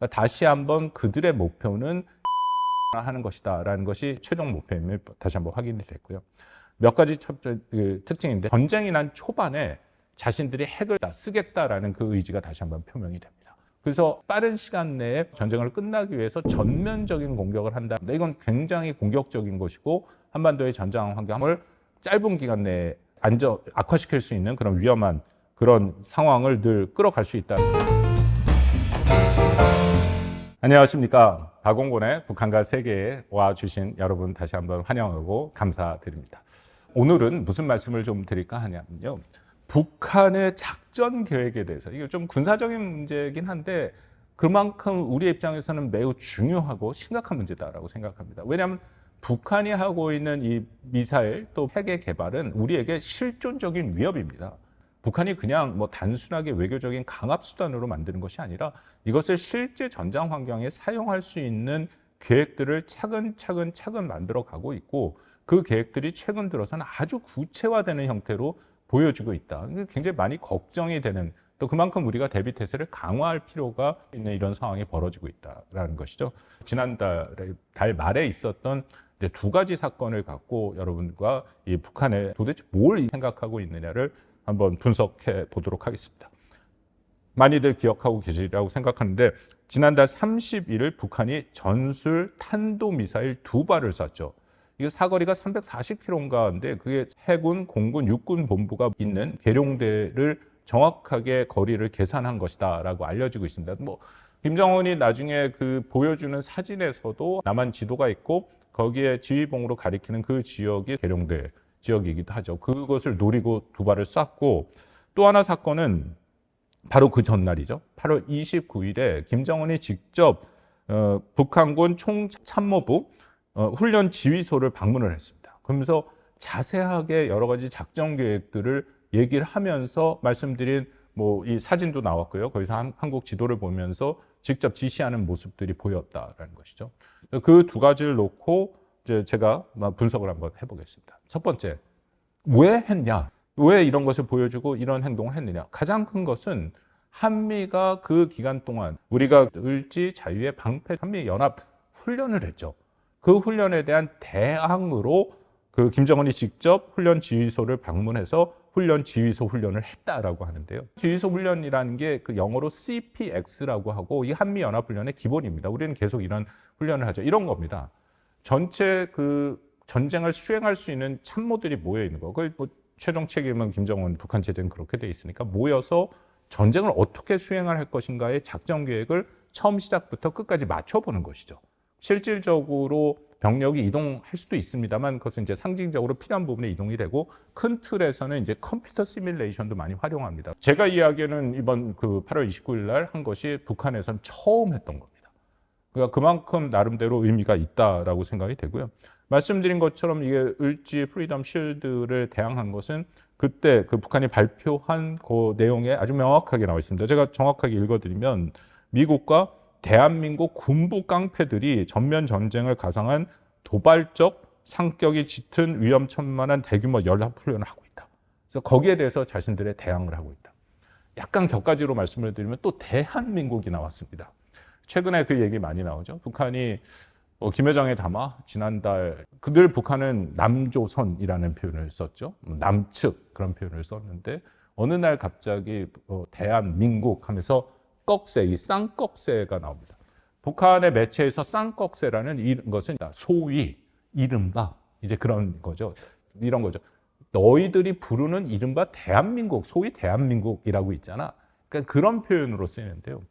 그러니까 다시 한번 그들의 목표는 하는 것이다라는 것이 최종 목표임을 다시 한번 확인이 됐고요. 몇 가지 첫, 그, 특징인데 전쟁이 난 초반에 자신들이 핵을 다 쓰겠다라는 그 의지가 다시 한번 표명이 됩니다. 그래서 빠른 시간 내에 전쟁을 끝나기 위해서 전면적인 공격을 한다. 이건 굉장히 공격적인 것이고 한반도의 전장 환경을 짧은 기간 내에 안전 악화시킬 수 있는 그런 위험한 그런 상황을 늘 끌어갈 수 있다. 안녕하십니까. 박홍곤의 북한과 세계에 와 주신 여러분 다시 한번 환영하고 감사드립니다. 오늘은 무슨 말씀을 좀 드릴까 하냐면요. 북한의 작전 계획에 대해서 이게 좀 군사적인 문제이긴 한데 그만큼 우리 입장에서는 매우 중요하고 심각한 문제다라고 생각합니다. 왜냐하면 북한이 하고 있는 이 미사일 또 핵의 개발은 우리에게 실존적인 위협입니다. 북한이 그냥 뭐 단순하게 외교적인 강압 수단으로 만드는 것이 아니라 이것을 실제 전장 환경에 사용할 수 있는 계획들을 차근차근 차근 만들어 가고 있고 그 계획들이 최근 들어서는 아주 구체화되는 형태로 보여주고 있다. 굉장히 많이 걱정이 되는 또 그만큼 우리가 대비 태세를 강화할 필요가 있는 이런 상황이 벌어지고 있다라는 것이죠. 지난달 달 말에 있었던 두 가지 사건을 갖고 여러분과 이 북한에 도대체 뭘 생각하고 있느냐를 한번 분석해 보도록 하겠습니다. 많이들 기억하고 계시리라고 생각하는데 지난달 31일 북한이 전술 탄도 미사일 두 발을 쐈죠. 이게 사거리가 340km인가인데 그게 해군, 공군, 육군 본부가 있는 계룡대를 정확하게 거리를 계산한 것이다라고 알려지고 있습니다. 뭐 김정은이 나중에 그 보여주는 사진에서도 남한 지도가 있고 거기에 지휘봉으로 가리키는 그 지역이 계룡대 지역이기도 하죠. 그것을 노리고 두 발을 쐈고 또 하나 사건은 바로 그 전날이죠. 8월 29일에 김정은이 직접 어, 북한군 총참모부 어, 훈련 지휘소를 방문을 했습니다. 그러면서 자세하게 여러 가지 작전 계획들을 얘기를 하면서 말씀드린 뭐 이 사진도 나왔고요. 거기서 한, 한국 지도를 보면서 직접 지시하는 모습들이 보였다라는 것이죠. 그 두 가지를 놓고 이 제 제가 분석을 한번 해보겠습니다. 첫 번째, 왜 했냐? 왜 이런 것을 보여주고 이런 행동을 했느냐? 가장 큰 것은 한미가 그 기간 동안 우리가 을지 자유의 방패 한미 연합 훈련을 했죠. 그 훈련에 대한 대항으로 그 김정은이 직접 훈련 지휘소를 방문해서 훈련 지휘소 훈련을 했다라고 하는데요. 지휘소 훈련이라는 게 그 영어로 CPX라고 하고 이 한미 연합 훈련의 기본입니다. 우리는 계속 이런 훈련을 하죠. 이런 겁니다. 전체 그 전쟁을 수행할 수 있는 참모들이 모여 있는 거. 그뭐 최종 책임은 김정은 북한 체제는 그렇게 돼 있으니까 모여서 전쟁을 어떻게 수행할 할 것인가의 작전 계획을 처음 시작부터 끝까지 맞춰보는 것이죠. 실질적으로 병력이 이동할 수도 있습니다만 그것은 이제 상징적으로 필요한 부분에 이동이 되고 큰 틀에서는 이제 컴퓨터 시뮬레이션도 많이 활용합니다. 제가 이야기는 이번 그 8월 29일 날 한 것이 북한에선 처음 했던 겁니다. 그러니까 그만큼 나름대로 의미가 있다라고 생각이 되고요. 말씀드린 것처럼 이게 을지 프리덤 실드를 대항한 것은 그때 그 북한이 발표한 그 내용에 아주 명확하게 나와 있습니다. 제가 정확하게 읽어드리면 미국과 대한민국 군부 깡패들이 전면 전쟁을 가상한 도발적 성격이 짙은 위험천만한 대규모 연합 훈련을 하고 있다. 그래서 거기에 대해서 자신들의 대항을 하고 있다. 약간 격가지로 말씀을 드리면 또 대한민국이 나왔습니다. 최근에 그 얘기 많이 나오죠. 북한이 어, 김여정에 담아 지난달 그들 북한은 남조선이라는 표현을 썼죠. 남측 그런 표현을 썼는데 어느 날 갑자기 어, 대한민국 하면서 꺽쇠, 이 쌍꺽쇠가 나옵니다. 북한의 매체에서 쌍꺽쇠라는 이것은 소위 이른바 이제 그런 거죠. 이런 거죠. 너희들이 부르는 이른바 대한민국, 소위 대한민국이라고 있잖아. 그러니까 그런 표현으로 쓰이는데요.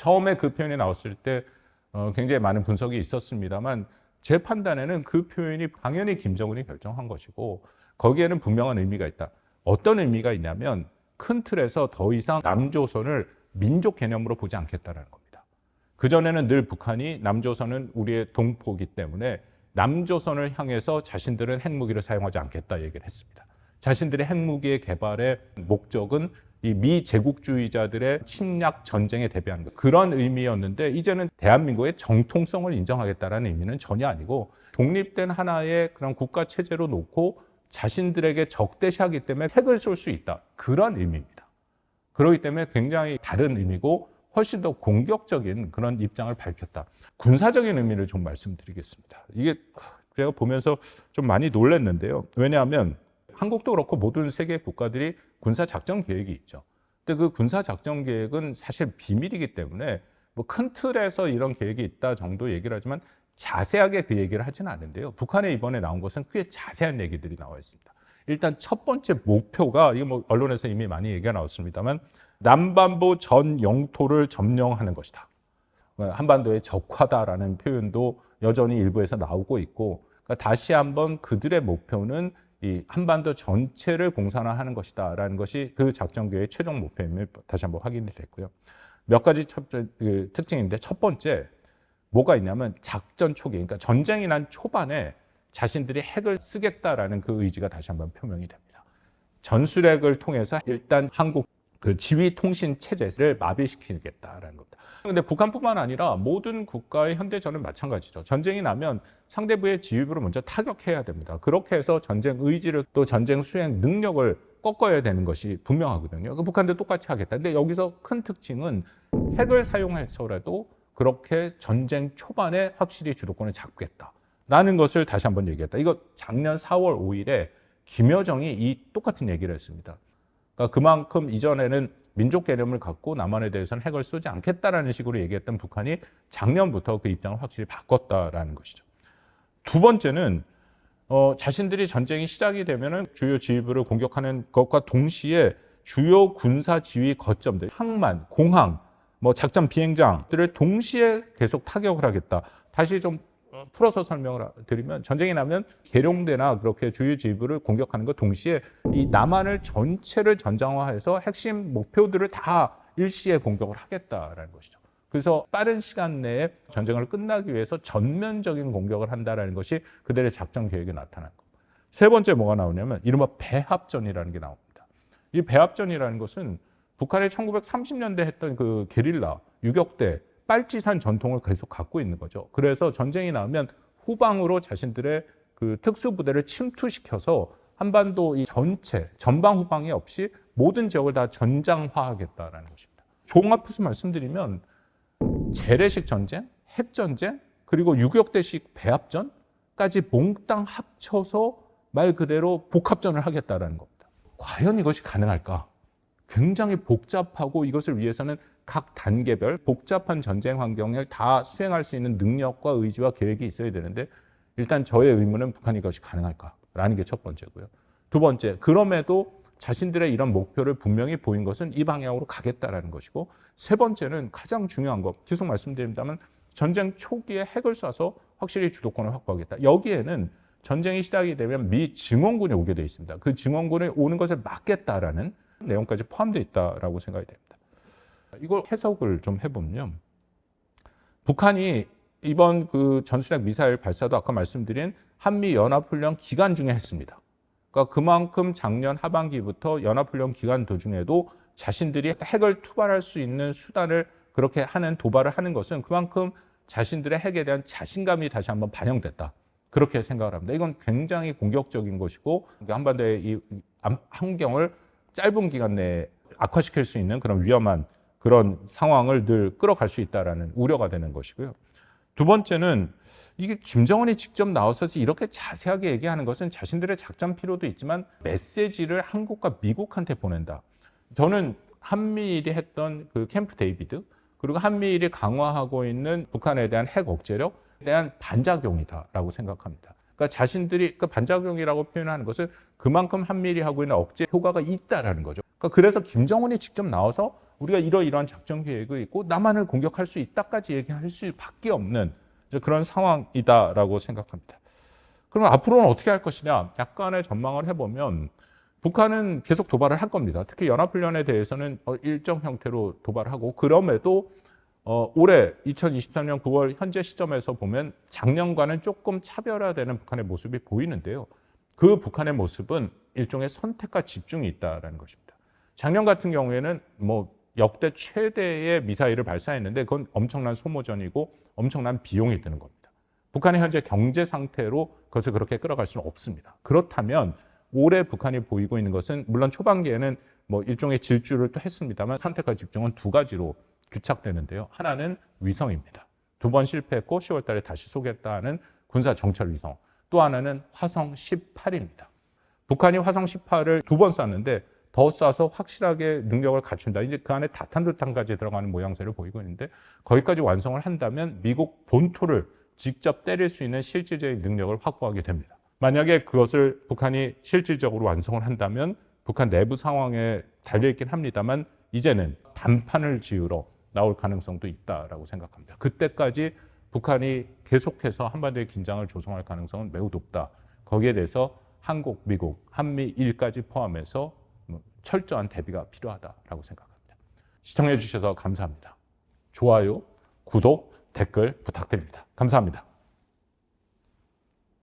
처음에 그 표현이 나왔을 때 어, 굉장히 많은 분석이 있었습니다만 제 판단에는 그 표현이 당연히 김정은이 결정한 것이고 거기에는 분명한 의미가 있다. 어떤 의미가 있냐면 큰 틀에서 더 이상 남조선을 민족 개념으로 보지 않겠다라는 겁니다. 그전에는 늘 북한이 남조선은 우리의 동포기 때문에 남조선을 향해서 자신들은 핵무기를 사용하지 않겠다 얘기를 했습니다. 자신들의 핵무기의 개발의 목적은 이 미제국주의자들의 침략 전쟁에 대비하는 것 그런 의미였는데 이제는 대한민국의 정통성을 인정하겠다라는 의미는 전혀 아니고 독립된 하나의 그런 국가 체제로 놓고 자신들에게 적대시하기 때문에 핵을 쏠 수 있다 그런 의미입니다. 그렇기 때문에 굉장히 다른 의미고 훨씬 더 공격적인 그런 입장을 밝혔다. 군사적인 의미를 좀 말씀드리겠습니다. 이게 제가 보면서 좀 많이 놀랐는데요. 왜냐하면 한국도 그렇고 모든 세계 국가들이 군사 작전 계획이 있죠. 근데 그 군사 작전 계획은 사실 비밀이기 때문에 뭐 큰 틀에서 이런 계획이 있다 정도 얘기를 하지만 자세하게 그 얘기를 하지는 않은데요. 북한에 이번에 나온 것은 꽤 자세한 얘기들이 나와 있습니다. 일단 첫 번째 목표가 이게 뭐 언론에서 이미 많이 얘기가 나왔습니다만 남반부 전 영토를 점령하는 것이다. 한반도의 적화다라는 표현도 여전히 일부에서 나오고 있고 그러니까 다시 한번 그들의 목표는 이 한반도 전체를 공산화하는 것이다라는 것이 그 작전 계획의 최종 목표임을 다시 한번 확인이 됐고요. 몇 가지 첫, 그, 특징인데 첫 번째 뭐가 있냐면 작전 초기, 그러니까 전쟁이 난 초반에 자신들이 핵을 쓰겠다라는 그 의지가 다시 한번 표명이 됩니다. 전술핵을 통해서 일단 한국 그 지휘 통신 체제를 마비시키겠다라는 겁니다. 근데 북한뿐만 아니라 모든 국가의 현대전은 마찬가지죠. 전쟁이 나면 상대부의 지휘부를 먼저 타격해야 됩니다. 그렇게 해서 전쟁 의지를 또 전쟁 수행 능력을 꺾어야 되는 것이 분명하거든요. 그 북한도 똑같이 하겠다. 근데 여기서 큰 특징은 핵을 사용해서라도 그렇게 전쟁 초반에 확실히 주도권을 잡겠다라는 것을 다시 한번 얘기했다. 이거 작년 4월 5일에 김여정이 이 똑같은 얘기를 했습니다. 그러니까 그만큼 이전에는 민족 개념을 갖고 남한에 대해서는 핵을 쏘지 않겠다라는 식으로 얘기했던 북한이 작년부터 그 입장을 확실히 바꿨다라는 것이죠. 두 번째는 어, 자신들이 전쟁이 시작이 되면은 주요 지휘부를 공격하는 것과 동시에 주요 군사 지휘 거점들, 항만, 공항, 뭐 작전 비행장들을 동시에 계속 타격을 하겠다. 다시 좀 풀어서 설명을 드리면 전쟁이 나면 계룡대나 그렇게 주요 지휘부를 공격하는 것 동시에 이 남한을 전체를 전장화해서 핵심 목표들을 다 일시에 공격을 하겠다라는 것이죠. 그래서 빠른 시간 내에 전쟁을 끝나기 위해서 전면적인 공격을 한다라는 것이 그들의 작전 계획에 나타난 것. 세 번째 뭐가 나오냐면 이른바 배합전이라는 게 나옵니다. 이 배합전이라는 것은 북한이 1930년대 했던 그 게릴라 유격대 빨치산 전통을 계속 갖고 있는 거죠. 그래서 전쟁이 나면 후방으로 자신들의 그 특수부대를 침투시켜서 한반도 이 전체 전방 후방이 없이 모든 지역을 다 전장화하겠다라는 것입니다. 종합해서 말씀드리면 재래식 전쟁, 핵 전쟁, 그리고 유격대식 배합전까지 몽땅 합쳐서 말 그대로 복합전을 하겠다라는 겁니다. 과연 이것이 가능할까? 굉장히 복잡하고 이것을 위해서는 각 단계별 복잡한 전쟁 환경을 다 수행할 수 있는 능력과 의지와 계획이 있어야 되는데 일단 저의 의문은 북한이 이것이 가능할까라는 게 첫 번째고요. 두 번째, 그럼에도 자신들의 이런 목표를 분명히 보인 것은 이 방향으로 가겠다라는 것이고 세 번째는 가장 중요한 것 계속 말씀드립니다만 전쟁 초기에 핵을 쏴서 확실히 주도권을 확보하겠다. 여기에는 전쟁이 시작이 되면 미 증원군이 오게 돼 있습니다. 그 증원군이 오는 것을 막겠다라는 내용까지 포함되어 있다라고 생각이 됩니다. 이걸 해석을 좀 해보면 북한이 이번 그 전술핵 미사일 발사도 아까 말씀드린 한미 연합훈련 기간 중에 했습니다. 그러니까 그만큼 작년 하반기부터 연합훈련 기간 도중에도 자신들이 핵을 투발할 수 있는 수단을 그렇게 하는 도발을 하는 것은 그만큼 자신들의 핵에 대한 자신감이 다시 한번 반영됐다. 그렇게 생각을 합니다. 이건 굉장히 공격적인 것이고 한반도의 이 환경을 짧은 기간 내에 악화시킬 수 있는 그런 위험한 그런 상황을 늘 끌어갈 수 있다라는 우려가 되는 것이고요. 두 번째는 이게 김정은이 직접 나와서 이렇게 자세하게 얘기하는 것은 자신들의 작전 필요도 있지만 메시지를 한국과 미국한테 보낸다. 저는 한미일이 했던 그 캠프 데이비드 그리고 한미일이 강화하고 있는 북한에 대한 핵 억제력에 대한 반작용이다라고 생각합니다. 그러니까 자신들이 그 반작용이라고 표현하는 것은 그만큼 한미일이 하고 있는 억제 효과가 있다라는 거죠. 그러니까 그래서 김정은이 직접 나와서 우리가 이러이러한 작전 계획이 있고 남한을 공격할 수 있다까지 얘기할 수밖에 없는 그런 상황이다라고 생각합니다. 그럼 앞으로는 어떻게 할 것이냐? 약간의 전망을 해보면 북한은 계속 도발을 할 겁니다. 특히 연합훈련에 대해서는 어, 일정 형태로 도발하고 그럼에도 어, 올해 2023년 9월 현재 시점에서 보면 작년과는 조금 차별화되는 북한의 모습이 보이는데요. 그 북한의 모습은 일종의 선택과 집중이 있다라는 것입니다. 작년 같은 경우에는 뭐 역대 최대의 미사일을 발사했는데 그건 엄청난 소모전이고 엄청난 비용이 드는 겁니다. 북한의 현재 경제 상태로 그것을 그렇게 끌어갈 수는 없습니다. 그렇다면 올해 북한이 보이고 있는 것은 물론 초반기에는 뭐 일종의 질주를 또 했습니다만 선택과 집중은 두 가지로 규착되는데요. 하나는 위성입니다. 두 번 실패했고 10월 달에 다시 쏘겠다는 군사 정찰 위성. 또 하나는 화성 18입니다. 북한이 화성 18을 두 번 쐈는데 더 쏴서 확실하게 능력을 갖춘다. 이제 그 안에 다탄두탄까지 들어가는 모양새를 보이고 있는데 거기까지 완성을 한다면 미국 본토를 직접 때릴 수 있는 실질적인 능력을 확보하게 됩니다. 만약에 그것을 북한이 실질적으로 완성을 한다면 북한 내부 상황에 달려있긴 합니다만 이제는 단판을 지으러 나올 가능성도 있다라고 생각합니다. 그때까지 북한이 계속해서 한반도의 긴장을 조성할 가능성은 매우 높다. 거기에 대해서 한국, 미국, 한미 일까지 포함해서 뭐 철저한 대비가 필요하다라고 생각합니다. 시청해 주셔서 감사합니다. 좋아요, 구독, 댓글 부탁드립니다. 감사합니다.